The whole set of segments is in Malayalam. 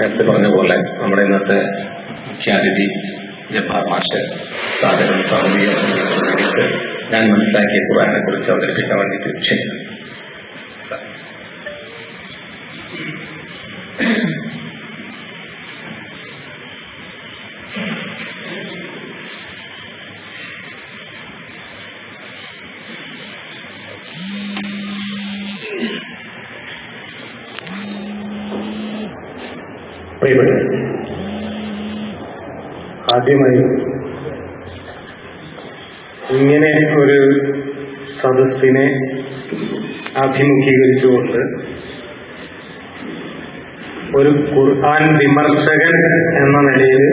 നേരത്തെ പറഞ്ഞ പോലെ നമ്മുടെ ഇന്നത്തെ മുഖ്യാതിഥി ജബ്ബാർ മാഷ് സാധനം സാമൂഹിക വേണ്ടിയിട്ട് ഞാൻ മനസ്സിലാക്കിയ ഖുറാനെ കുറിച്ച് അവതരിപ്പിക്കാൻ വേണ്ടിയിട്ട് ക്ഷണിക്കുന്നു. ആദ്യമായി ഇങ്ങനെ ഒരു സദസ്സിനെ അഭിമുഖീകരിച്ചുകൊണ്ട് ഒരു ഖുർആൻ വിമർശകൻ എന്ന നിലയിൽ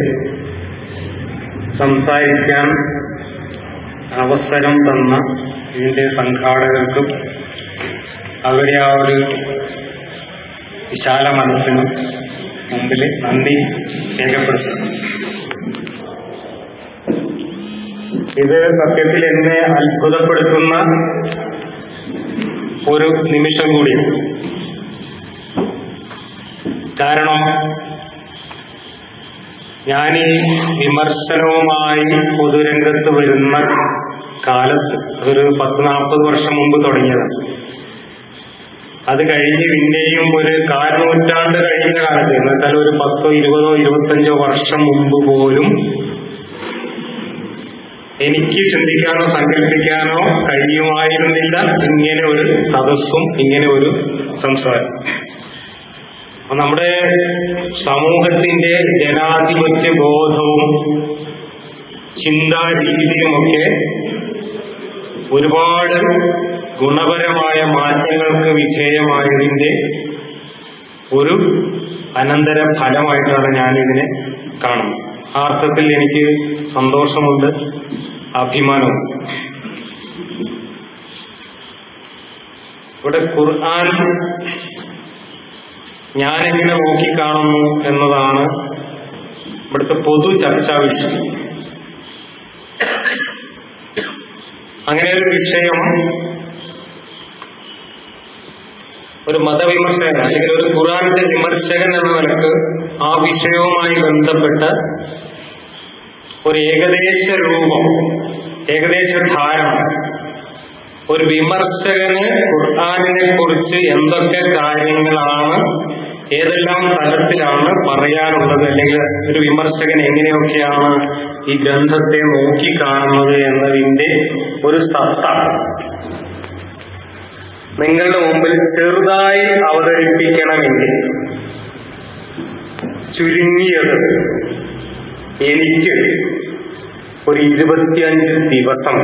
സംസാരിക്കാൻ അവസരം തന്ന ഇതിന്റെ സംഘാടകർക്കും അവരെ ആ ഒരു വിശാല മനസ്സിനും മുമ്പിൽ നന്ദി രേഖപ്പെടുത്തുന്നു. ഇത് സത്യത്തിൽ എന്നെ അത്ഭുതപ്പെടുത്തുന്ന ഒരു നിമിഷം കൂടി കാരണം ഞാൻ ഈ വിമർശനവുമായി പൊതുരംഗത്ത് വരുന്ന കാലത്ത് ഒരു പത്ത് നാൽപ്പത് വർഷം മുമ്പ് തുടങ്ങിയതാണ്. അത് കഴിഞ്ഞ് പിന്നെയും ഒരു കാൽ നൂറ്റാണ്ട് കഴിഞ്ഞ കാലത്ത് എന്നുവെച്ചാൽ ഒരു പത്തോ ഇരുപതോ ഇരുപത്തഞ്ചോ വർഷം മുമ്പ് പോലും എനിക്ക് ചിന്തിക്കാനോ സങ്കല്പിക്കാനോ കഴിയുമായിരുന്നില്ല. ഇങ്ങനെ ഒരു സദസ്സും ഇങ്ങനെ ഒരു സംസാരം. നമ്മുടെ സമൂഹത്തിന്റെ ജനാധിപത്യ ബോധവും ചിന്താ രീതിയുമൊക്കെ ഒരുപാട് ഗുണപരമായ മാറ്റങ്ങൾക്ക് വിധേയമായതിന്റെ ഒരു അനന്തര ഫലമായിട്ടാണ് ഞാനിതിനെ കാണുന്നത്. ആ അർത്ഥത്തിൽ എനിക്ക് സന്തോഷമുണ്ട് അഭിമാനവും. ഇവിടെ ഖുർആൻ ഞാനെങ്ങനെ നോക്കിക്കാണുന്നു എന്നതാണ് ഇവിടുത്തെ പൊതു ചർച്ചാ വിഷയം. അങ്ങനെ ഒരു വിഷയം ഒരു മതവിമർശകൻ അല്ലെങ്കിൽ ഒരു ഖുറാന്റെ വിമർശകൻ എന്ന നിലയ്ക്ക് ആ വിഷയവുമായി ബന്ധപ്പെട്ട ഒരു ഏകദേശ രൂപം ഏകദേശ ധാരണ ഒരു വിമർശകന് ഖുർആാനിനെ കുറിച്ച് എന്തൊക്കെ കാര്യങ്ങളാണ് ഏതെല്ലാം തലത്തിലാണ് പറയാനുള്ളത് അല്ലെങ്കിൽ ഒരു വിമർശകൻ എങ്ങനെയൊക്കെയാണ് ഈ ഗ്രന്ഥത്തെ നോക്കിക്കാണുന്നത് എന്നതിന്റെ ഒരു സത്ത. നിങ്ങളുടെ മുമ്പിൽ ചെറുതായി അവതരിപ്പിക്കണമെങ്കിൽ ചുരുങ്ങിയത് എനിക്ക് ഒരു ഇരുപത്തിയഞ്ച് ദിവസം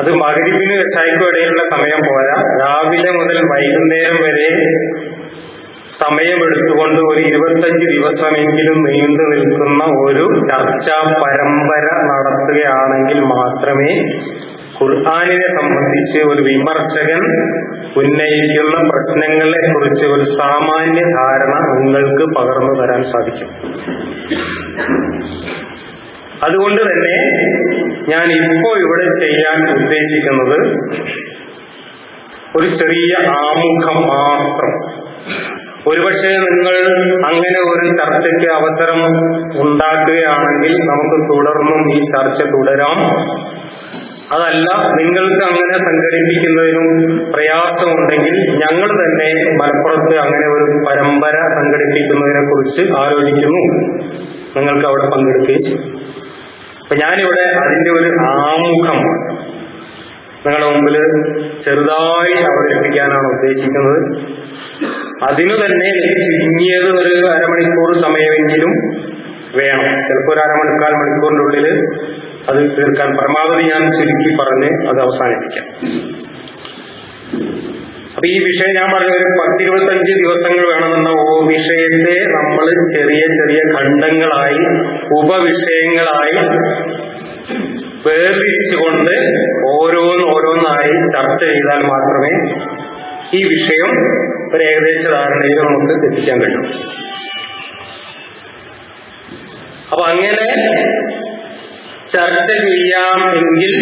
അത് മകരിവിന് എട്ടായിക്കും ഇടയിലുള്ള സമയം പോരാ. രാവിലെ മുതൽ വൈകുന്നേരം വരെ സമയമെടുത്തുകൊണ്ട് ഒരു ഇരുപത്തഞ്ച് ദിവസമെങ്കിലും നീണ്ടു നിൽക്കുന്ന ഒരു ചർച്ചാ പരമ്പര നടത്തുകയാണെങ്കിൽ മാത്രമേ ഖുർആാനിനെ സംബന്ധിച്ച് ഒരു വിമർശകൻ ഉന്നയിക്കുന്ന പ്രശ്നങ്ങളെ കുറിച്ച് ഒരു സാമാന്യ ധാരണ നിങ്ങൾക്ക് പകർന്നു തരാൻ സാധിക്കും. അതുകൊണ്ട് തന്നെ ഞാൻ ഇപ്പോ ഇവിടെ ചെയ്യാൻ ഉദ്ദേശിക്കുന്നത് ഒരു ചെറിയ ആമുഖം മാത്രം. ഒരുപക്ഷെ നിങ്ങൾ അങ്ങനെ ഒരു ചർച്ചയ്ക്ക് അവസരം ഉണ്ടാക്കുകയാണെങ്കിൽ നമുക്ക് തുടർന്നും ഈ ചർച്ച തുടരാം. അതല്ല നിങ്ങൾക്ക് അങ്ങനെ സംഘടിപ്പിക്കുന്നതിനും പ്രയാസമുണ്ടെങ്കിൽ ഞങ്ങൾ തന്നെ മലപ്പുറത്ത് അങ്ങനെ ഒരു പരമ്പര സംഘടിപ്പിക്കുന്നതിനെ കുറിച്ച് ആലോചിക്കുന്നു. നിങ്ങൾക്ക് അവിടെ പങ്കെടുക്കുകയും അപ്പൊ ഞാനിവിടെ അതിന്റെ ഒരു ആമുഖം നിങ്ങളുടെ മുമ്പിൽ ചെറുതായി അവതരിപ്പിക്കാനാണ് ഉദ്ദേശിക്കുന്നത്. അതിനു തന്നെ ചുരുങ്ങിയത് ഒരു അരമണിക്കൂർ സമയമെങ്കിലും വേണം. ചിലപ്പോൾ ഒരു അരമണിക്കാൽ മണിക്കൂറിനുള്ളിൽ അത് തീർക്കാൻ പരമാവധി ഞാൻ ചുരുക്കി പറഞ്ഞ് അത് അവസാനിപ്പിക്കാം. അപ്പൊ ഈ വിഷയം ഞാൻ പറഞ്ഞ ഒരു പത്തിരുപത്തഞ്ച് ദിവസങ്ങൾ വേണമെന്ന ഓ വിഷയത്തെ നമ്മൾ ചെറിയ ചെറിയ ഖണ്ഡങ്ങളായി ഉപവിഷയങ്ങളായി വേർതിരിച്ചുകൊണ്ട് ഓരോന്ന് ഓരോന്നായി ചർച്ച ചെയ്താൽ മാത്രമേ ഈ വിഷയം ഒരു ഏകദേശ ധാരണയിൽ നമുക്ക് എത്തിക്കാൻ കഴിയൂ. അപ്പൊ അങ്ങനെ ചർച്ച ചെയ്യാം എങ്കിൽ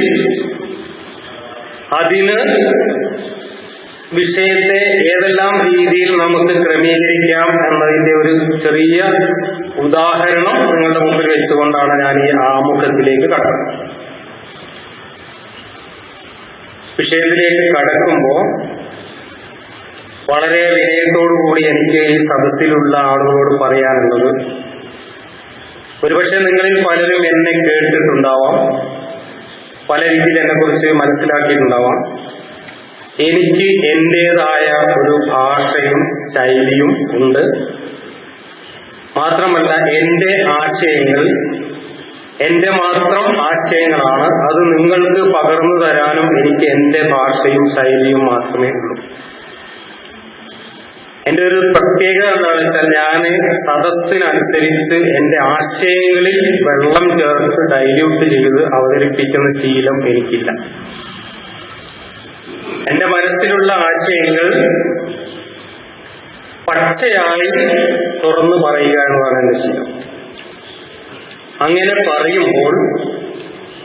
അതിന് വിഷയത്തെ ഏതെല്ലാം രീതിയിൽ നമുക്ക് ക്രമീകരിക്കാം എന്നതിന്റെ ഒരു ചെറിയ ഉദാഹരണം നിങ്ങളുടെ മുമ്പിൽ വെച്ചുകൊണ്ടാണ് ഞാൻ ഈ ആമുഖത്തിലേക്ക് കടക്കുന്നത്. വിഷയത്തിലേക്ക് കടക്കുമ്പോൾ വളരെ വിനയത്തോടു കൂടി എനിക്ക് ഈ സദസ്സിലുള്ള ആളുകളോട് പറയാനുള്ളത് ഒരുപക്ഷെ നിങ്ങളിൽ പലരും എന്നെ കേട്ടിട്ടുണ്ടാവാം. പല രീതിയിൽ എന്നെ കുറിച്ച് മനസ്സിലാക്കിയിട്ടുണ്ടാവാം. എനിക്ക് എന്റേതായ ഒരു ഭാഷയും ശൈലിയും ഉണ്ട്. മാത്രമല്ല എന്റെ ആശയങ്ങൾ എന്റെ മാത്രം ആശയങ്ങളാണ്. അത് നിങ്ങൾക്ക് പകർന്നു തരാനും എനിക്ക് എന്റെ ഭാഷയും ശൈലിയും മാത്രമേ ഉള്ളൂ. എന്റെ ഒരു പ്രത്യേകത എന്താണെന്ന് വെച്ചാൽ ഞാൻ സദസ്സിനനുസരിച്ച് എന്റെ ആശയങ്ങളിൽ വെള്ളം ചേർത്ത് ഡൈല്യൂട്ട് ചെയ്ത് അവതരിപ്പിക്കുന്ന ശീലം എനിക്കില്ല. എന്റെ മനസ്സിലുള്ള ആശയങ്ങൾ പച്ചയായി തുറന്നു പറയുക എന്നതാണ് എന്റെ ശീലം. അങ്ങനെ പറയുമ്പോൾ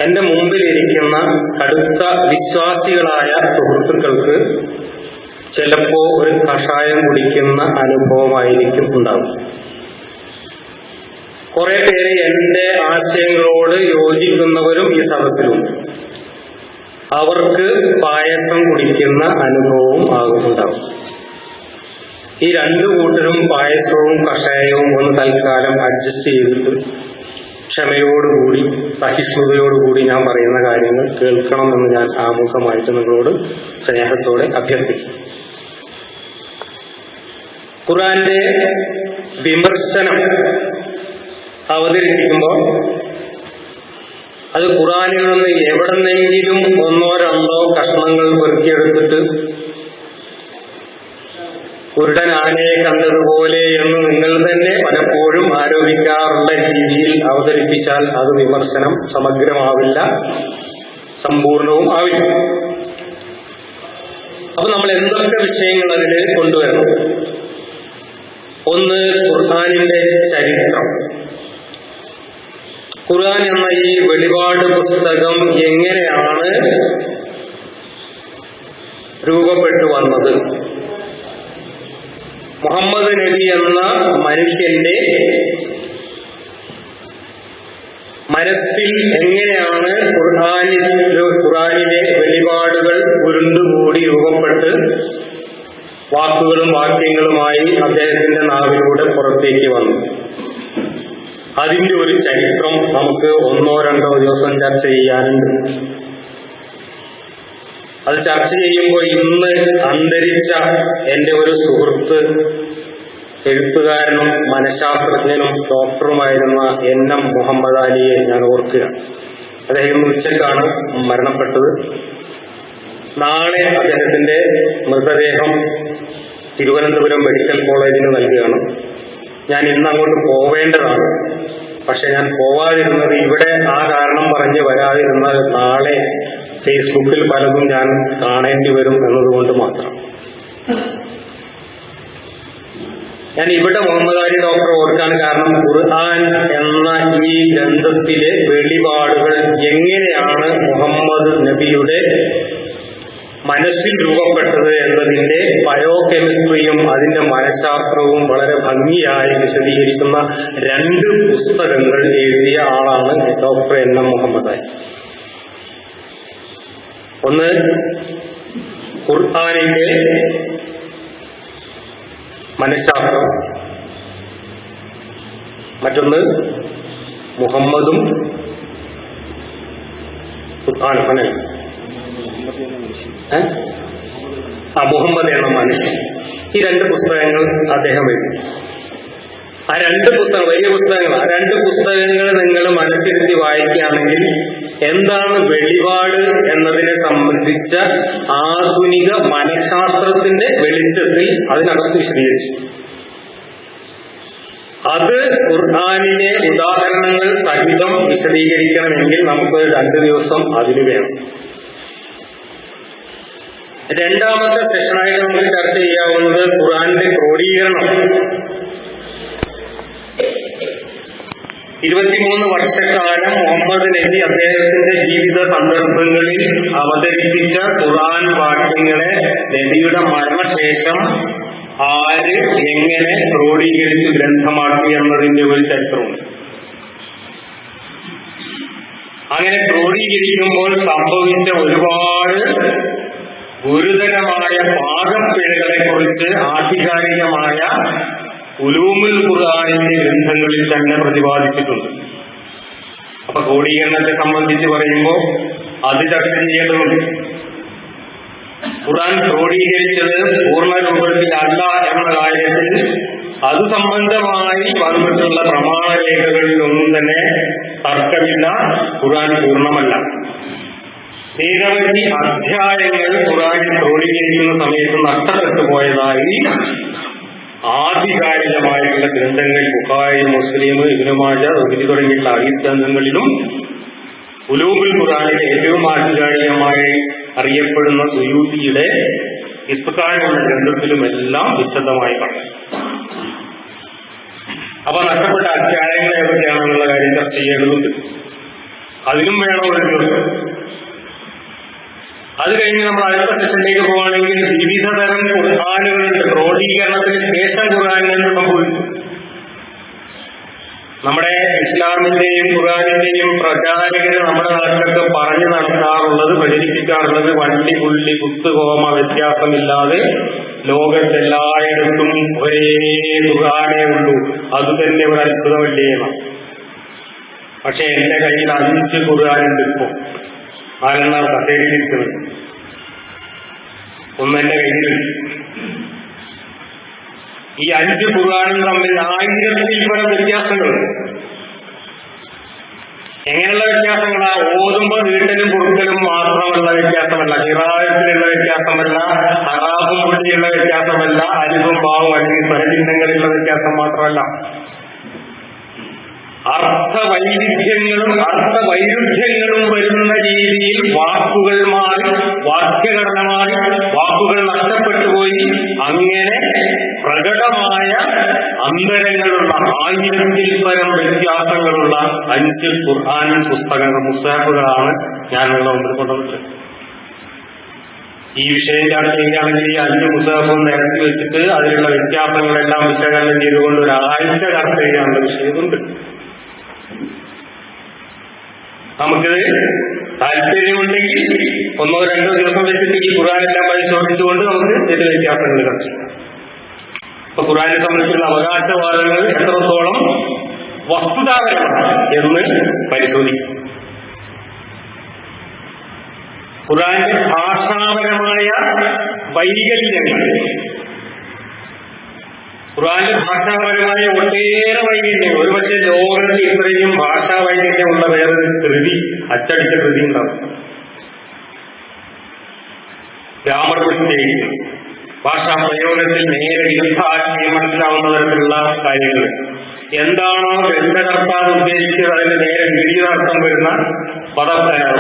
എന്റെ മുമ്പിലിരിക്കുന്ന കടുത്ത വിശ്വാസികളായ സുഹൃത്തുക്കൾക്ക് ചിലപ്പോ ഒരു കഷായം കുടിക്കുന്ന അനുഭവമായിരിക്കും ഉണ്ടാവും. കുറെ പേര് എന്റെ ആശയങ്ങളോട് യോജിക്കുന്നവരും ഈ സഭത്തിലുണ്ട് അവർക്ക് പായസം കുടിക്കുന്ന അനുഭവവും ആകുന്നുണ്ടാവും. ഈ രണ്ടു കൂട്ടരും പായസവും കഷായവും ഒന്ന് തൽക്കാലം അഡ്ജസ്റ്റ് ചെയ്തിട്ട് ക്ഷമയോടുകൂടി സഹിഷ്ണുതയോടുകൂടി ഞാൻ പറയുന്ന കാര്യങ്ങൾ കേൾക്കണമെന്ന് ഞാൻ ആമുഖമായിട്ട് നിങ്ങളോട് സ്നേഹത്തോടെ അഭ്യർത്ഥിക്കും ഖുറാന്റെ വിമർശനം അവതരിപ്പിക്കുമ്പോൾ അത് ഖുറാനിൽ നിന്ന് എവിടെന്നെങ്കിലും ഒന്നോ രണ്ടോ കഷ്ണങ്ങൾ പെറുക്കിയെടുത്തിട്ട് കുരുടൻ ആനയെ കണ്ടതുപോലെ എന്ന് നിങ്ങൾ തന്നെ പലപ്പോഴും ആരോപിക്കാറുള്ള രീതിയിൽ അവതരിപ്പിച്ചാൽ അത് വിമർശനം സമഗ്രമാവില്ല സമ്പൂർണവും ആവില്ല. അപ്പൊ നമ്മൾ എന്തൊക്കെ വിഷയങ്ങൾ അതിൽ കൊണ്ടുവരണം? ഒന്ന് ഖുർആാനിന്റെ ചരിത്രം. ഖുർആൻ എന്ന ഈ വെളിപാട് പുസ്തകം എങ്ങനെയാണ് രൂപപ്പെട്ടു വന്നത്? മുഹമ്മദ് നബി എന്ന മനുഷ്യന്റെ മനസ്സിൽ എങ്ങനെയാണ് ഖുർആാനിൽ ഖുർആാനിലെ വെളിപാടുകൾ ഉരുണ്ടുകൂടി രൂപപ്പെട്ട് വാക്കുകളും വാക്യങ്ങളുമായി അദ്ദേഹത്തിന്റെ നാവിലൂടെ പുറത്തേക്ക് വന്നു. അതിന്റെ ഒരു ചരിത്രം നമുക്ക് ഒന്നോ രണ്ടോ ദിവസം ചർച്ച ചെയ്യാനുണ്ട്. അത് ചർച്ച ചെയ്യുമ്പോൾ ഇന്ന് അന്തരിച്ച എന്റെ ഒരു സുഹൃത്ത് എഴുത്തുകാരനും മനഃശാസ്ത്രജ്ഞനും ഡോക്ടറുമായിരുന്ന എൻ എം മുഹമ്മദ് അലിയെ ഞാൻ ഓർക്കുക. അദ്ദേഹം ഉച്ചക്കാണ് മരണപ്പെട്ടത്. നാളെ അദ്ദേഹത്തിന്റെ മൃതദേഹം തിരുവനന്തപുരം മെഡിക്കൽ കോളേജിന് നൽകുകയാണ്. ഞാൻ ഇന്ന് അങ്ങോട്ട് പോവേണ്ടതാണ്. പക്ഷെ ഞാൻ പോവാതിരുന്നത് ഇവിടെ ആ കാരണം പറഞ്ഞ് വരാതിരുന്നാൽ നാളെ ഫേസ്ബുക്കിൽ പലതും ഞാൻ കാണേണ്ടി വരും എന്നതുകൊണ്ട് മാത്രം. ഞാൻ ഇവിടെ മുഹമ്മദാരി ഡോക്ടറെ ഓർക്കാൻ കാരണം ഖുർആൻ എന്ന ഈ ഗ്രന്ഥത്തിലെ വെളിപാടുകൾ എങ്ങനെയാണ് മുഹമ്മദ് നബിയുടെ മനസ്സിൽ രൂപപ്പെട്ടത് എന്നതിന്റെ ബയോകെമിസ്ട്രിയും അതിന്റെ മനഃശാസ്ത്രവും വളരെ ഭംഗിയായി വിശദീകരിക്കുന്ന രണ്ട് പുസ്തകങ്ങൾ എഴുതിയ ആളാണ് doctor N M Muhammad Ali ഒന്ന് ഖുർആാനിന്റെ മനഃശാസ്ത്രം മറ്റൊന്ന് മുഹമ്മദും ഖുർആൻ അങ്ങനെ? ആ മുഹമ്മദ് എന്ന മനുഷ്യൻ. ഈ രണ്ട് പുസ്തകങ്ങൾ അദ്ദേഹം എഴുതി. ആ രണ്ട് പുസ്തകം വലിയ പുസ്തകങ്ങൾ ആ രണ്ട് പുസ്തകങ്ങൾ നിങ്ങൾ മനസ്സിരുത്തി വായിക്കുകയാണെങ്കിൽ എന്താണ് വെളിപാട് എന്നതിനെ സംബന്ധിച്ച ആധുനിക മനഃശാസ്ത്രത്തിന്റെ വെളിച്ചത്തിൽ അതിനകത്ത് വിശദീകരിച്ചു. അത് ഖുർആാനിലെ ഉദാഹരണങ്ങൾ സഹിതം വിശദീകരിക്കണമെങ്കിൽ നമുക്ക് രണ്ടു ദിവസം അതിന് വേണം. രണ്ടാമത്തെ സെഷനായി നമുക്ക് ചർച്ച ചെയ്യാവുന്നത് ഖുറാന്റെ ക്രോഡീകരണം. ഇരുപത്തിമൂന്ന് വർഷക്കാലം മുഹമ്മദ് നബി അദ്ദേഹത്തിന്റെ ജീവിത സന്ദർഭങ്ങളിൽ അവതരിപ്പിച്ച ഖുർആൻ വാക്യങ്ങളെ നബിയുടെ മരണശേഷം ആര് എങ്ങനെ ക്രോഡീകരിച്ച് ഗ്രന്ഥമാക്കി എന്നതിന്റെ ഒരു ചരിത്രമുണ്ട്. അങ്ങനെ ക്രോഡീകരിക്കുമ്പോൾ സംഭവിച്ച ഒരുപാട് ഗുരുതരമായ പാകപ്പിഴകളെ കുറിച്ച് ആധികാരികമായ ഉലൂമുൽ ഖുർആാനിന്റെ ഗ്രന്ഥങ്ങളിൽ തന്നെ പ്രതിപാദിച്ചിട്ടുണ്ട്. അപ്പൊ ക്രോഡീകരണത്തെ സംബന്ധിച്ച് പറയുമ്പോൾ അത് ചർച്ച ചെയ്യേണ്ടതുണ്ട്. ഖുർആൻ ക്രോഡീകരിച്ചത് പൂർണ രൂപത്തിലല്ല എന്ന കാര്യത്തിൽ അത് സംബന്ധമായി വന്നിട്ടുള്ള പ്രമാണ രേഖകളിലൊന്നും തന്നെ തർക്കമില്ല ഖുർആൻ പൂർണമല്ല. നിരവധി അധ്യായങ്ങൾ ഖുറാനിൽ ക്രോഡീകരിക്കുന്ന സമയത്ത് നഷ്ടപ്പെട്ടു പോയതായി ആധികാരികമായിട്ടുള്ള ഗ്രന്ഥങ്ങൾ ബുഖാരി മുസ്ലിം ഇബിനുമാജ ഒതിരി തുടങ്ങിയിട്ടുള്ള ഹദീസ് ഗ്രന്ഥങ്ങളിലും ഉലൂബുൽ ഖുറാനിലെ ഏറ്റവും ആധികാരികമായി അറിയപ്പെടുന്ന സുയൂത്തിയുടെ എന്ന ഗ്രന്ഥത്തിലുമെല്ലാം വിശദമായി പറഞ്ഞു. അപ്പൊ നഷ്ടപ്പെട്ട അധ്യായങ്ങൾ ഏതൊക്കെയാണെന്നുള്ള കാര്യം ചർച്ച ചെയ്യേണ്ടതുണ്ട്. അതിനും വേണം ഒരു ദിവസം അത് കഴിഞ്ഞ് നമ്മൾ അടുത്ത സെഷനിലേക്ക് പോവുകയാണെങ്കിൽ വിവിധ തരം ഖുർആാനുകളുണ്ട് ക്രോഡീകരണത്തിന് ശേഷം സംഭവിച്ചു നമ്മുടെ ഇസ്ലാമിന്റെയും ഖുർആാനിന്റെയും പ്രചാരകര് നമ്മുടെ നാട്ടിലൊക്കെ പറഞ്ഞു നടത്താറുള്ളത് പ്രചരിപ്പിക്കാറുള്ളത് വണ്ടി പുള്ളി കുത്തുകോമ വ്യത്യാസമില്ലാതെ ലോകത്തെല്ലായിടത്തും ഒരേ ഖുർആാനേ ഉള്ളൂ. അത് തന്നെ ഒരു അത്ഭുതമല്ലേ. പക്ഷെ എന്റെ കയ്യിൽ അഞ്ച് ഖുർആാനുണ്ട് ഇപ്പോ. നാലെണ്ണം കസേരയിലിരിക്കുന്നത് ഒന്നെന്റെ കയ്യിലുണ്ട് ഈ അഞ്ച് ഖുർആാനും തമ്മിൽ ആയിരത്തിൽ പല വ്യത്യാസങ്ങളുണ്ട് എങ്ങനെയുള്ള വ്യത്യാസങ്ങളാ? ഓതുമ്പോൾ വീട്ടിലും കൊടുക്കലും മാത്രമുള്ള വ്യത്യാസമല്ല. ചിറായത്തിലുള്ള വ്യത്യാസമല്ല ഹറാബും പുള്ളിയുള്ള വ്യത്യാസമല്ല അരിവും പാവും അല്ലെങ്കിൽ സഹചിഹ്നങ്ങളിലുള്ള വ്യത്യാസം മാത്രമല്ല. അർത്ഥ വൈരുദ്ധ്യങ്ങളും വരുന്ന രീതിയിൽ വാക്കുകൾ മാറി വാക്യഘടന മാറി വാക്കുകൾ നഷ്ടപ്പെട്ടു പോയി. അങ്ങനെ പ്രകടമായ അന്തരങ്ങളുള്ള ആയിരത്തിൽ പരം വ്യത്യാസങ്ങളുള്ള അഞ്ച് ഖുർആൻ പുസ്തകങ്ങൾ പുസ്തകങ്ങളാണ് ഞാനുള്ള മുമ്പിൽ കൊണ്ടുവന്നത്. ഈ വിഷയം ചർച്ച ചെയ്യുകയാണെങ്കിൽ ഈ അഞ്ച് പുസ്തകവും നിരത്തി വെച്ചിട്ട് അതിലുള്ള വ്യത്യാസങ്ങളെല്ലാം വിശകലനം ചെയ്തുകൊണ്ട് ഒരാഴ്ച ചർച്ച ചെയ്യാനുള്ള വിഷയമുണ്ട്. നമുക്കിത് താല്പര്യമുണ്ടെങ്കിൽ ഒന്നോ രണ്ടോ ദിവസം വെച്ചിട്ട് ഈ ഖുറാനെല്ലാം പരിശോധിച്ചുകൊണ്ട് നമുക്ക് ഇതിൽ വ്യത്യാസങ്ങൾ ചെയ്യാം അപ്പൊ ഖുറാനെ സംബന്ധിച്ചുള്ള അവകാശവാദങ്ങൾ എത്രത്തോളം വസ്തുതാപരമാണ് എന്ന് പരിശോധിക്കും. ഖുറാന്റെ ഭാഷാപരമായ വൈകല്യങ്ങൾ ഖുറാന്റെ ഭാഷാപരമായ ഒട്ടേറെ വൈകല്യം ഒരുപക്ഷെ ലോകത്തിൽ ഇത്രയും ഭാഷാ വൈകല്യമുള്ള വേറൊരു കൃതി അച്ചടിച്ച കൃതി ഉണ്ടാവും. ഗ്രാമർ ഭാഷാ പ്രയോഗത്തിൽ നേരെ യുദ്ധാശയം മനസ്സിലാവുന്ന തരത്തിലുള്ള കാര്യങ്ങൾ. എന്താണോ ഗ്രന്ഥകർത്താവ് ഉദ്ദേശിച്ചത് അതിന് നേരെ വിപരീതാർത്ഥം വരുന്ന പദ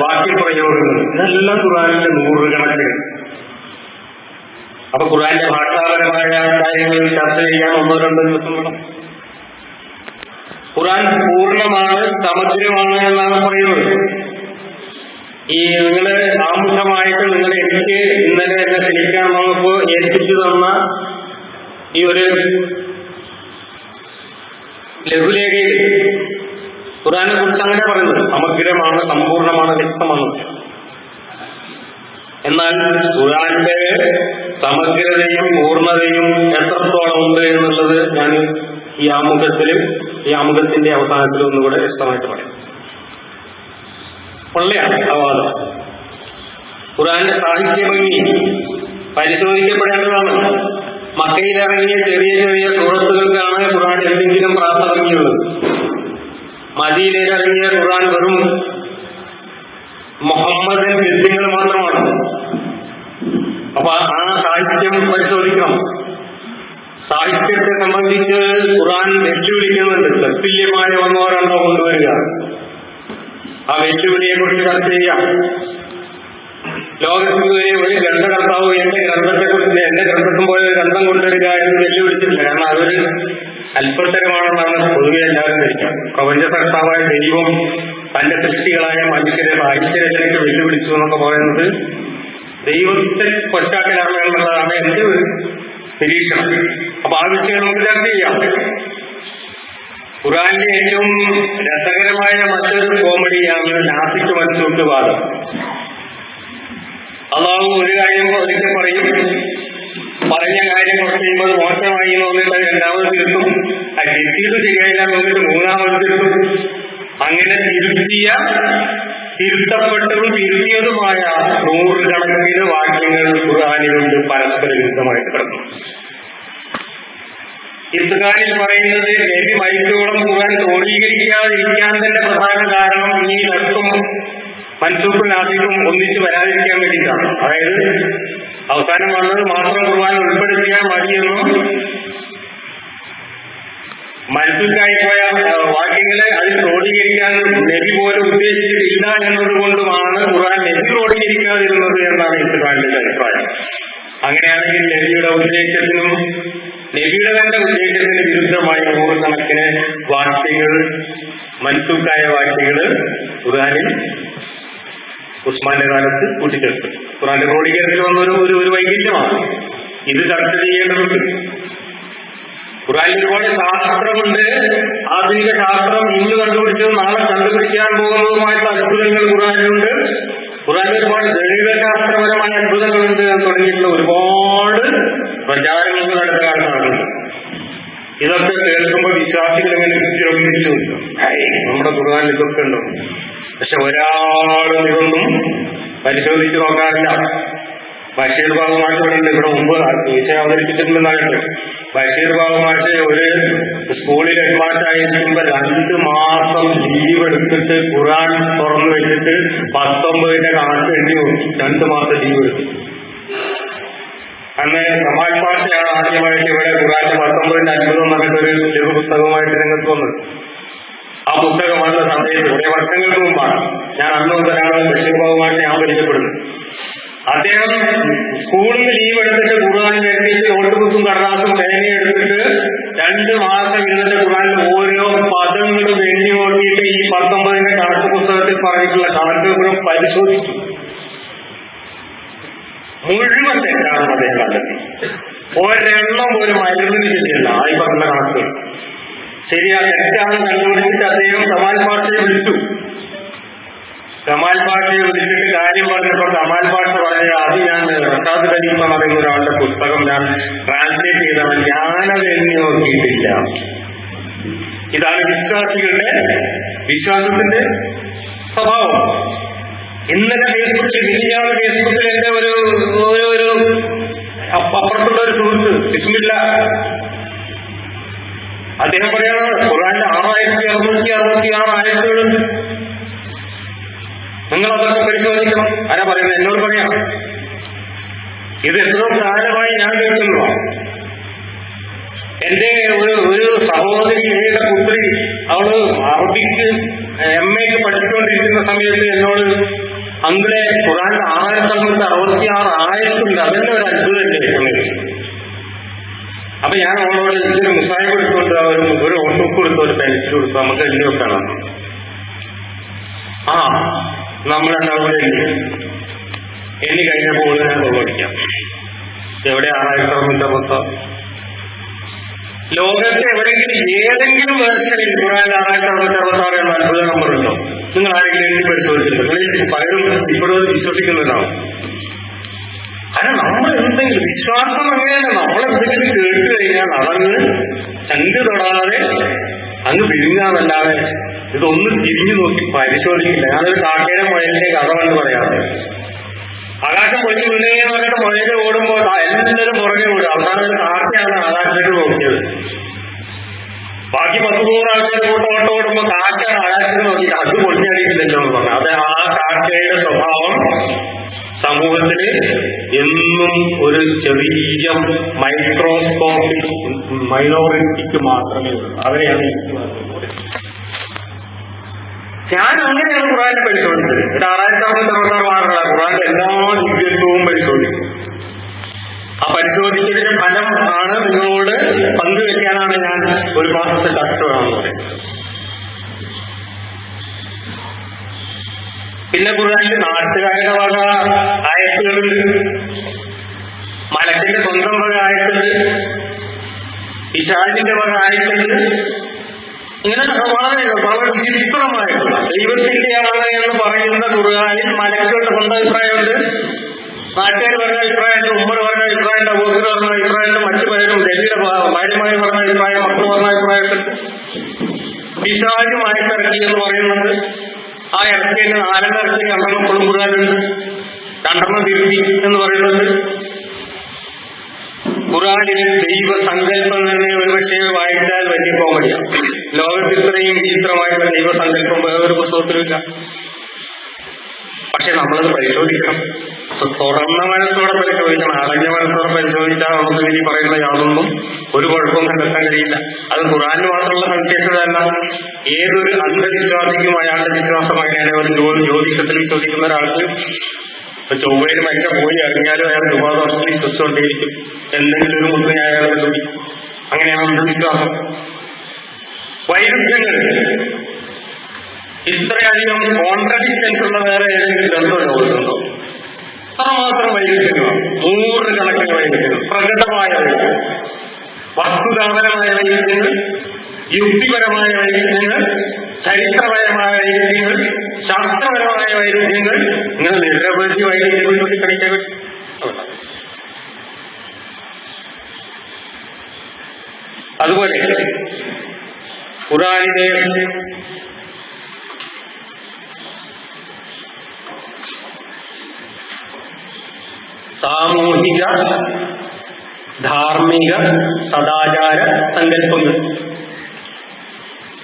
വാക്യപ്രയോഗങ്ങൾ. ഇതെല്ലാം ഖുറാനിന്റെ നൂറുകണക്കിന്. അപ്പൊ ഖുർആന്റെ ഭാഷാപരമായ കാര്യങ്ങൾ ചർച്ച ചെയ്യാൻ ഒന്നോ രണ്ടോ ദിവസം വേണം. ഖുറാൻ പൂർണമാണ് സമഗ്രമാണ് എന്നാണ് പറയുന്നത്. ഈ നിങ്ങൾ ആമുഖമായിട്ട് നിങ്ങൾ എനിക്ക് ഇന്നലെ എന്നെ ക്ഷണിക്കാൻ വന്നപ്പോ ഏൽപ്പിച്ചു തന്ന ഈ ഒരു ലഘുലേഖയിൽ ഖുറാനെ കുറിച്ച് അങ്ങനെ പറയുന്നത്. സമഗ്രമാണ് സമ്പൂർണമാണ് വ്യക്തമാണ്. എന്നാൽ ഖുറാന്റെ സമഗ്രതയും പൂർണതയും എത്രത്തോളം ഉണ്ട് എന്നുള്ളത് ഞാൻ ഈ ആമുഖത്തിലും ഈ ആമുഖത്തിന്റെ അവസാനത്തിലും ഒന്നുകൂടെ വ്യക്തമായിട്ട് പറയാം. പൊള്ളയാണ് അവാദം. വാദം ഖുറാന്റെ സാഹിത്യഭംഗി പരിശോധിക്കപ്പെടേണ്ടതാണ് മക്കയിലിറങ്ങിയ ചെറിയ ചെറിയ സുഹൃത്തുക്കൾക്കാണ് ഖുറാൻ എന്തെങ്കിലും പ്രാർത്ഥഭംഗിയുള്ളത് മദീനയിലിറങ്ങിയ ഖുറാൻ വെറും മുഹമ്മദൻ കൃത്യങ്ങൾ മാത്രമാണ് അപ്പൊ ആ സാഹിത്യം പരിശോധിക്കണം സാഹിത്യത്തെ സംബന്ധിച്ച് ഖുറാൻ വെല്ലുവിളിക്കുന്നുണ്ട് തത്തുല്യമായ ഒന്നോ രണ്ടോ കൊണ്ടുവരിക ആ വെല്ലുവിളിയെ കുറിച്ച് ചർച്ച ചെയ്യാം ലോകത്തിൽ ഇതുവരെ ഒരു ഗ്രന്ഥകർത്താവ് എന്റെ ഗ്രന്ഥത്തെ കുറിച്ച് എന്റെ ഗ്രന്ഥത്തും പോലെ ഒരു ഗ്രന്ഥം കൊണ്ടുവരിക എന്ന് വെല്ലുവിളിച്ചിട്ടില്ല കാരണം അതൊരു അല്പത്തരമാണെന്നാണ് പൊതുവെ എല്ലാവരും ധരിക്കുക പ്രപഞ്ച സൃഷ്ടാവായ ദൈവം തന്റെ സൃഷ്ടികളായ മനുഷ്യരെ സാഹിത്യരചനയ്ക്ക് വെല്ലുവിളിച്ചു എന്നൊക്കെ പറയുന്നത് ദൈവത്തെ കൊച്ചാക്കലാണ് എന്നുള്ളതാണ് എന്റെ ഒരു നിരീക്ഷണം അപ്പൊ ആ വിഷയം നമുക്ക് ചെയ്യാം ഖുറാന്റെ ഏറ്റവും രസകരമായ മറ്റൊരു കോമഡിയാണ് നാസിക്ക് മൻസൂക്ക് വാദം. അള്ളാഹു ഒരു കാര്യം ഒരിക്കൽ പറയും പറഞ്ഞ കാര്യം കുറച്ച് കഴിയുമ്പോൾ അത് മോശമായി അത് രണ്ടാമത് തിരുത്തും ആ കിട്ടിയത് ശരിയായില്ല നോക്കിയിട്ട് മൂന്നാമത് തിരുത്തും അങ്ങനെ തിരുത്തിയ തിരുത്തപ്പെട്ടതും തിരുത്തിയതുമായ നൂറുകണക്കിന് വാക്യങ്ങൾ ഖുർആാനിലുണ്ട് പരസ്പര വിരുദ്ധമായിട്ട് കിടന്നു ഇസ്ഖാനിൽ പറയുന്നത് നബി മരിച്ചോളം ഖുർആൻ ക്രോഡീകരിക്കാതിരിക്കാൻ തന്നെ പ്രധാന കാരണം ഈ ഒട്ടും മൻസൂഖും നാസിക്കും ഒന്നിച്ച് വരാതിരിക്കാൻ വേണ്ടിയിട്ടാണ്. അതായത് അവസാനം വന്നത് മാത്രം ഖുർആൻ ഉൾപ്പെടുത്തിയാൽ മതിയെന്നും മനസ്സിലായി പോയ വാക്യങ്ങളെ അതിൽ ക്രോഡീകരിക്കാൻ നബി പോലും ഉദ്ദേശിച്ചിട്ടില്ല എന്നതുകൊണ്ടുമാണ് ഖുർആൻ നബി ക്രോഡീകരിക്കാതിരുന്നത് എന്നാണ് ഇസ്ലാമിന്റെ അഭിപ്രായം. അങ്ങനെയാണെങ്കിൽ നബിയുടെ ഉദ്ദേശത്തിനും നബിയുടെ തന്നെ ഉദ്ദേശത്തിന് വിരുദ്ധമായി നൂറുകണക്കിന് വാക്യങ്ങൾ മൻസൂഖായ വാക്യങ്ങൾ ഖുർആാനിൽ ഉസ്മാന്റെ കാലത്ത് കൂട്ടിച്ചേർത്തു ഖുറാന്റെ ക്രോഡീകരണത്തിൽ വന്ന ഒരു ഒരു വൈകല്യമാണ്. ഇത് ചർച്ച ചെയ്യേണ്ടതുണ്ട്. ഖുറാനിൽ ഒരുപാട് ശാസ്ത്രമുണ്ട്. ആധുനിക ശാസ്ത്രം ഇന്ന് കണ്ടുപിടിച്ചതും നാളെ കണ്ടുപിടിക്കാൻ പോകുന്നതുമായിട്ടുള്ള അത്ഭുതങ്ങൾ ഖുറാനിലുണ്ട് ഖുറാനിൽ ഒരുപാട് ഗണിത ശാസ്ത്രപരമായ അത്ഭുതങ്ങളുണ്ട് തുടങ്ങിയിട്ടുള്ള ഒരുപാട് കാലത്ത് നടക്കുന്നുണ്ട് ഇതൊക്കെ കേൾക്കുമ്പോൾ വിശ്വാസികൾ എങ്ങനെ വിശ്രമിച്ചു നമ്മുടെ ഖുർആാനിൽ ഇതൊക്കെ ഉണ്ടോ? പക്ഷെ ഒരാളും ഇതൊന്നും പരിശോധിച്ച് നോക്കാറില്ല. ബഷീർ ഭാഗമായിട്ട് മാഷ് ഇവിടെ മുമ്പ് വിഷയം അവതരിപ്പിച്ചിട്ടുണ്ടെന്നാകട്ടെ ബഷീർ ഭാഗമായിട്ട് ഒരു സ്കൂളിൽ ഹെഡ്മാഷായിരിക്കുമ്പോ രണ്ട് മാസം ലീവ് എടുത്തിട്ട് ഖുറാൻ തുറന്നു വെച്ചിട്ട് പത്തൊമ്പതിന്റെ കണക്ക് രണ്ടു രണ്ട് മാസം ലീവ് എടുത്തു. അന്ന് സമാജ് പാർട്ടിയാണ് ആദ്യമായിട്ട് ഇവിടെ ഖുറാന്റെ പത്തൊമ്പതിന്റെ അത്ഭുതം എന്ന് പറഞ്ഞിട്ട് ഒരു ലഘു പുസ്തകമായിട്ട് രംഗത്ത് വന്നത്. ആ പുസ്തകം വന്ന സമയത്ത് കുറെ വർഷങ്ങൾക്ക് മുമ്പാണ്. ഞാൻ അന്ന് മുതലാണ് ബഷീർ ബാബുമായിട്ട് ഞാൻ പരിചയപ്പെടുന്നത് അദ്ദേഹം സ്കൂളിൽ നിന്ന് ലീവ് എടുത്തിട്ട് ഖുർആൻ എഴുതിയിട്ട് നോട്ട് ബുക്കും കടലാസും പേനയും എടുത്തിട്ട് രണ്ട് മാസം ഇരുന്നിട്ട് ഖുർആനിൽ ഓരോ പദങ്ങളും എണ്ണി നോക്കിയിട്ട് ഈ പത്തൊമ്പതിന്റെ കണക്ക് പുസ്തകത്തിൽ പറഞ്ഞിട്ടുള്ള കണക്കുകളും പരിശോധിച്ചു. ശരിയല്ല ആ ഈ പറഞ്ഞ കണക്ക്. ശരിയാ തെറ്റാണെന്ന് കണ്ടുപിടിച്ചിട്ട് അദ്ദേഹം കമാൽ പാഷയെ വിളിച്ചു. കമാൽ പാഷയെ വിളിച്ചിട്ട് കാര്യം പറഞ്ഞപ്പോൾ കമാൽ പാഷ പറഞ്ഞ അത് ഞാൻ റഷാദ് കരീം എന്ന് പറയുന്ന ഒരാളുടെ പുസ്തകം ഞാൻ ട്രാൻസ്ലേറ്റ് ചെയ്തവൻ. ഞാനത് എണ്ണി നോക്കിയിട്ടില്ല. ഇതാണ് വിശ്വാസികളുടെ വിശ്വാസത്തിന്റെ സ്വഭാവം. ഇന്നലെ ഫേസ്ബുക്കിൽ മിനിഞ്ഞാണ് ഫേസ്ബുക്കിൽ എന്റെ ഒരു ഒരു ഒരു അപ്പ- അപ്പുറത്തുള്ള ഒരു സുഹൃത്ത് ബിസ്മില്ല അദ്ദേഹം പറയാണ് ഖുറാന്റെ ആറായിരത്തി അറുന്നൂറ്റി അറുപത്തി ആറ് ആയത്തുകളുണ്ട് നിങ്ങൾ അതൊക്കെ പരിശോധിക്കണം. ആരാ പറയുന്നത്? എന്നോട് പറയാം. ഇത് എത്രയോ കാലമായി ഞാൻ കേൾക്കുന്നു എന്റെ ഒരു ഒരു സഹോദരി ഏക പുത്രി അവൾ അറബിക്ക് എം എക്ക് പഠിച്ചുകൊണ്ടിരിക്കുന്ന സമയത്ത് എന്നോട് അങ്കിളെ ഖുറാന്റെ ആറായിരത്തി അറുന്നൂറ്റി അറുപത്തി ആറ് ആയത്തുണ്ട്. അതെന്നെ ഒരു അത്ഭുതമല്ലേ എന്ന് അപ്പൊ ഞാൻ അവളോട് ഇതിന് മുസായ കൊടുത്തുകൊണ്ട് ഒരു ഒരു നോട്ട്ബുക്ക് കൊടുത്തു ഒരു പെൻസിൽ കൊടുത്തു. നമുക്ക് എഴുതി വെക്കണം. ആ നമ്മൾ എന്താ എഴുതി എണ്ണി കഴിഞ്ഞപ്പോൾ ഞാൻ പഠിക്കാം എവിടെ ആറായിരത്തി അറുന്നൂറ്റി അറുപത്തി ലോകത്തെ എവിടെയെങ്കിലും ഏതെങ്കിലും വേർഷനിൽ ഖുറാൻ ആറായിരത്തി അറുപത്തി അറുപത്തി ആറ് എന്ന അത്ഭുത നമ്പർ ഉണ്ടോ? നിങ്ങൾ ആരെങ്കിലും എണ്ണി പരിശോധിച്ചിട്ടുണ്ട്? നിങ്ങൾ പലരും ഇപ്പോഴും വിശ്വസിക്കുന്നതാവും കാരണം നമ്മൾ എന്തെങ്കിലും വിശ്വാസം അങ്ങനെയാണ് നമ്മളെന്തെങ്കിലും കേട്ടു കഴിഞ്ഞാൽ അതങ്ങ് ചങ്ക് തൊടാതെ അങ്ങ് പിരിഞ്ഞാന്നല്ലാതെ ഇതൊന്നും തിരിഞ്ഞു നോക്കി പരിശോധിക്കില്ല. ഞാനൊരു കാക്കേരം മുയലിന്റെ കഥ കൊണ്ട് പറയാറ്. ആകാശം പൊളിഞ്ഞു വീണേ പറഞ്ഞിട്ട് മുയൽ ഓടുമ്പോൾ എല്ലാവരും പുറകെ ഓടും. അവസാനം ഒരു കാക്കയാണ് ആകാശത്തേക്ക് നോക്കിയത്. ബാക്കി പത്ത് നൂറ് ആൾക്കാർ കൂട്ടം ഓട്ടം ഓടുമ്പോ കാക്കയാണ് ആകാശത്തേക്ക് നോക്കിയിട്ട് അത് പൊളിഞ്ഞടിക്കില്ലല്ലോ എന്ന് പറഞ്ഞു. അത് ആ കാക്കയുടെ സ്വഭാവം സമൂഹത്തിൽ എന്നും ഒരു ചെറിയ മൈക്രോസ്കോപ്പിക് മൈനോറിറ്റിക്ക് മാത്രമേ ഉള്ളൂ. അവരെയാണ് എനിക്ക് ഞാൻ അങ്ങനെയാണ് ഖുറാനെ പരിശോധിച്ചത്. ഒരു ആറായിരത്തി അറുപത്തി മാർക്കുള്ള ഖുറാന്റെ എല്ലാ ദിവ്യത്വവും പരിശോധിക്കും. ആ പരിശോധിച്ചതിന്റെ ഫലം ആണ് നിങ്ങളോട് പങ്കുവെക്കാനാണ് ഞാൻ ഒരു മാസത്തെ കഷ്ടമാണെന്ന് പറയും പിന്നെ ഖുർആനിൽ നാട്ടുകാരുടെ വക ആയത്തുകളുണ്ട് മലക്കിന്റെ സ്വന്തം വക ആയത്തുണ്ട് വിശാലിന്റെ വക ആയത്തുണ്ട് ഇങ്ങനെ വളരെ വളരെ വിചിത്രമായിട്ടുള്ള ദൈവത്തിന്റെ ആണ് എന്ന് പറയുന്ന ഖുർആനിൽ മലക്കുകളുടെ സ്വന്തം അഭിപ്രായമുണ്ട്. നാട്ടുകാർ പറഞ്ഞ അഭിപ്രായമുണ്ട് ഉമ്മർ പറഞ്ഞ അഭിപ്രായമുണ്ട് അബൂസർ പറഞ്ഞ അഭിപ്രായമുണ്ട് മറ്റു പലരും ഡൽഹിയുടെ ഭാര്യമാർ പറഞ്ഞ അഭിപ്രായം മക്കൾ പറഞ്ഞ അഭിപ്രായമുണ്ട്. പിശാചുമായി ഇറക്കി എന്ന് പറയുന്നത് ആ ഇറക്കിയിൽ നാലെണ്ണം ഇറക്കി രണ്ടെണ്ണം കുളുമ്പുകാരുണ്ട് രണ്ടെണ്ണം തിരുത്തി എന്ന് പറയുന്നത് ഖുറാനിലെ ദൈവ സങ്കല്പം തന്നെ ഒരുപക്ഷെ വായിച്ചാൽ വലിയ കോമഡിയാണ് ലോകത്ത് ഇത്രയും വിചിത്രമായിട്ടുള്ള ദൈവസങ്കല്പം വേറൊരു പുസ്തകത്തിലുമില്ല. പക്ഷെ നമ്മളത് പരിശോധിക്കണം. തുറന്ന മനസ്സോടെ പരിശോധിക്കണം അടഞ്ഞ മനസ്സോടെ പരിശോധിച്ചാൽ നമുക്ക് ഇനി പറയുന്ന യാതൊന്നും ഒരു കുഴപ്പവും കണ്ടെത്താൻ കഴിയില്ല. അത് ഖുറാനിന് മാത്രമുള്ള സവിശേഷതയല്ല ഏതൊരു അന്ധവിശ്വാസിക്കും അയാളുടെ വിശ്വാസമായാലും ഒരു ജോലി ജ്യോതിഷത്തിൽ വിശ്വസിക്കുന്ന ഒരാൾക്ക് ഇപ്പൊ ചൊവ്വയിൽ മരിച്ച പോയി ഇറങ്ങിയാലും അയാൾ വർഷം വിശ്വസിച്ചുകൊണ്ടേയിരിക്കും. എന്തെങ്കിലും ഒരു മുസ്ലിം അയാളെ ലഭിക്കും അങ്ങനെയാണ് അന്ധവിശ്വാസം. വൈരുദ്ധ്യങ്ങൾ. ഇത്രയധികം കോൺട്രഡിക്ഷൻസ് ഉള്ള വേറെ ഏതെങ്കിലും ഗ്രന്ഥം ലോകത്തുണ്ടോ അത്രമാത്രം വൈരുദ്ധ്യങ്ങളാണ്. നൂറുകണക്കിന് വൈരുദ്ധ്യങ്ങൾ. പ്രകടമായ വൈരുദ്ധ്യങ്ങൾ. വസ്തുതാപരമായ വൈരുദ്ധ്യങ്ങൾ യുക്തിപരമായ വൈരുദ്ധ്യങ്ങൾ ചരിത്രപരമായ വൈരുദ്ധ്യങ്ങൾ ശാസ്ത്രപരമായ വൈരുദ്ധ്യങ്ങൾ ഇങ്ങനെ നിരവധി വൈരുദ്ധ്യങ്ങൾ പറ്റും. അതുപോലെ ഖുറാനിലെ സാമൂഹിക ധാർമ്മിക സദാചാര സങ്കല്പങ്ങൾ.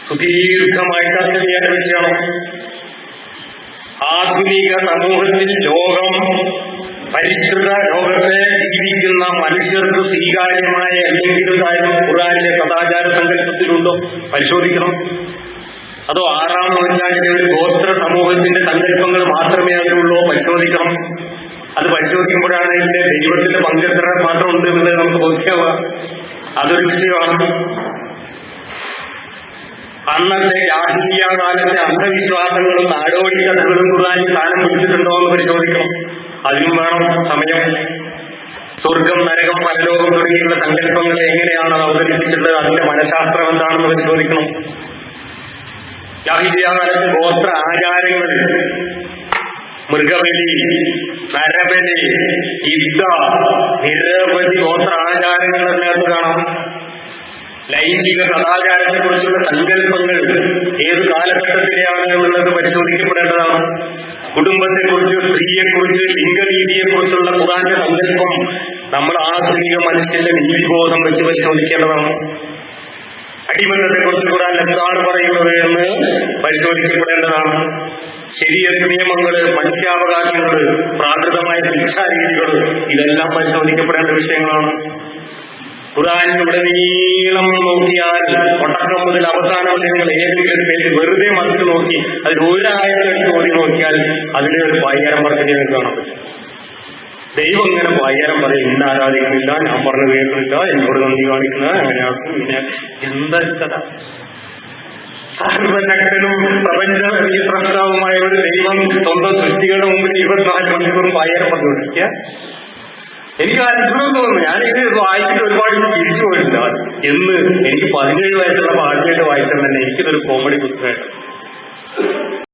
സുദീർഘമായി ചർച്ച ചെയ്യേണ്ട വിഷയമാണ് ആധുനിക സമൂഹത്തിൽ ലോകം പരിഷ്കൃത ലോകത്തെ ജീവിക്കുന്ന മനുഷ്യർക്ക് സ്വീകാര്യമായ എന്തെങ്കിലും കാര്യം ഖുറാനിലെ സദാചാര സങ്കല്പത്തിലുണ്ടോ? പരിശോധിക്കണം. അതോ ആറാം നൂറ്റാണ്ടിലെ ഒരു ഗോത്ര സമൂഹത്തിന്റെ സങ്കല്പങ്ങൾ മാത്രമേ അതിലുള്ളൂ? പരിശോധിക്കണം. അത് പരിശോധിക്കുമ്പോഴാണ് ഇതിന്റെ ദൈവത്തിന്റെ പങ്കെത്ര മാത്രം ഉണ്ട് എന്ന് നമുക്ക് ബോധ്യമാവുക അതൊരു വിഷയമാണ്. അന്നത്തെ ജാഹിലിയ കാലത്തെ അന്ധവിശ്വാസങ്ങളും നാടോടി കഥകളും ഖുർആനിൽ സ്ഥാനം പിടിച്ചിട്ടുണ്ടോ എന്ന് പരിശോധിക്കണം. അതിനും വേണം സമയം. സ്വർഗം നരകം പരലോകം തുടങ്ങിയുള്ള സങ്കല്പങ്ങൾ എങ്ങനെയാണ് അവതരിപ്പിച്ചിട്ടുള്ളത് അതിന്റെ മനഃശാസ്ത്രം എന്താണെന്ന് പരിശോധിക്കണം. ജാഹിലിയ കാലത്തെ ഗോത്ര ആചാരങ്ങൾ മൃഗബലി നരബലി യുദ്ധ നിരവധി ഗോത്രാചാരങ്ങൾ അതിനകത്ത് കാണാം. ലൈംഗിക സദാചാരത്തെ കുറിച്ചുള്ള സങ്കല്പങ്ങൾ ഏത് കാലഘട്ടത്തിലെയാണ് എന്നുള്ളത് പരിശോധിക്കപ്പെടേണ്ടതാണ്. കുടുംബത്തെക്കുറിച്ച് സ്ത്രീയെക്കുറിച്ച് ലിംഗനീതിയെക്കുറിച്ചുള്ള ഖുറാന്റെ സങ്കല്പം നമ്മൾ ആധുനിക മനുഷ്യന്റെ നീതിബോധം വെച്ച് പരിശോധിക്കേണ്ടതാണ്. അടിമന്നത്തെക്കുറിച്ച് ഖുറാൻ എന്താണ് പറയുന്നത് എന്ന് പരിശോധിക്കപ്പെടേണ്ടതാണ്. ശരിയത്ത് നിയമങ്ങൾ മനുഷ്യാവകാശങ്ങൾ പ്രാകൃതമായ ശിക്ഷാരീതികൾ ഇതെല്ലാം പരിശോധിക്കപ്പെടേണ്ട വിഷയങ്ങളാണ്. ഖുറാനിലൂടെ നീളം നോക്കിയാൽ ഒട്ടക്കം മുതൽ അവസാനം വരെ നിങ്ങൾ ഏതെങ്കിലും പേര് വെറുതെ മറിച്ച് നോക്കി അതിൽ ഒരായിരം എടുത്ത് ഓടി നോക്കിയാൽ അതിലെ ഒരു വൈകാരം പറഞ്ഞു കാണാൻ പറ്റും. ദൈവം ഇങ്ങനെ വൈകാരം പറയും ഇന്ന് ആരാധിക്കുന്നില്ല ഞാൻ പറഞ്ഞു കേൾക്കുന്നില്ല എന്നോട് നന്ദി കാണിക്കുന്ന അങ്ങനെയാക്കും പിന്നെ എന്താ സർവശക്തനും പ്രപഞ്ച ഈ പ്രസ്താവുമായ ഒരു ദൈവം സ്വന്തം സൃഷ്ടികളുടെ മുമ്പിൽ ഇരുപത്തിനാല് മണിക്കൂറും വൈകാരം പറഞ്ഞുകൊണ്ടിരിക്കുക എനിക്ക് അത്ഭുതം തോന്നുന്നു. ഞാനിത് വായിച്ചിട്ട് ഒരുപാട് ഇത് തിരിച്ചു പോയിട്ടില്ല എന്ന് എനിക്ക് പതിനേഴ് വയസ്സുള്ള ആദ്യമായിട്ട് വായിച്ചാൽ തന്നെ എനിക്കിതൊരു കോമഡി പുസ്തകമായിട്ട്